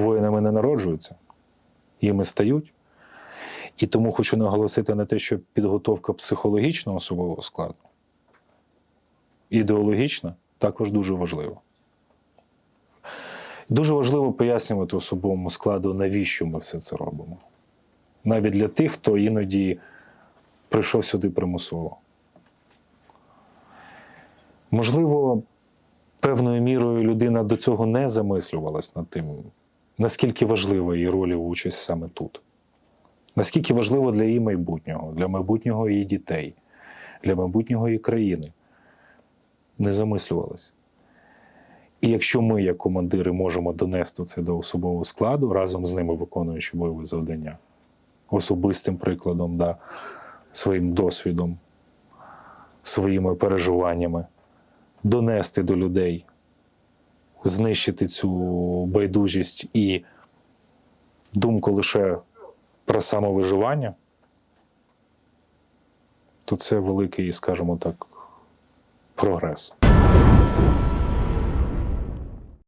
воїнами не народжуються, їми стають. І тому хочу наголосити на те, що підготовка психологічного особового складу, ідеологічна, також дуже важлива. Дуже важливо пояснювати особовому складу, навіщо ми все це робимо. Навіть для тих, хто іноді прийшов сюди примусово. Можливо, певною мірою людина до цього не замислювалась над тим, наскільки важлива її роль і участь саме тут. Наскільки важливо для її майбутнього, для майбутнього її дітей, для майбутнього її країни. Не замислювалась. І якщо ми, як командири, можемо донести це до особового складу, разом з ними виконуючи бойові завдання, особистим прикладом, да, своїм досвідом, своїми переживаннями, донести до людей, знищити цю байдужість і думку лише про самовиживання, то це великий, скажімо так, прогрес.